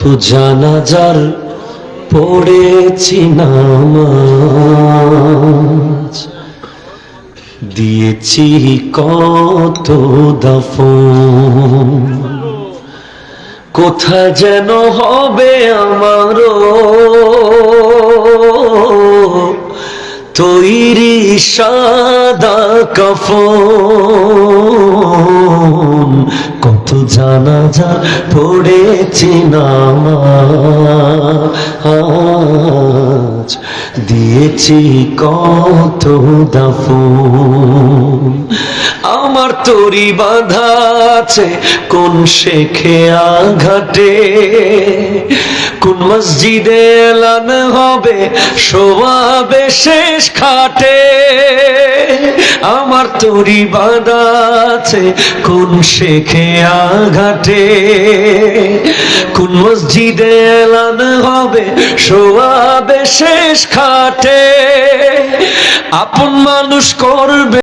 তো জানাজার পড়েছি নামাজ। দিয়েছি কত দাফন। কোথায় যেন হবে আমারও তৈরি সাদা কত জানাজা পড়েছি নামাজ। দিয়েছি কত দাফন। আমার তরি বাঁধা আছে, কোন শেখে আঘাটে? কোন মসজিদে এলান হবে, শোয়াবে শেষ খাটে? আমার তরি বাঁধা আছে, কোন শেখে আঘাটে কোন মসজিদে এলান হবে শোয়াবে শেষ খাটে? আপন মানুষ করবে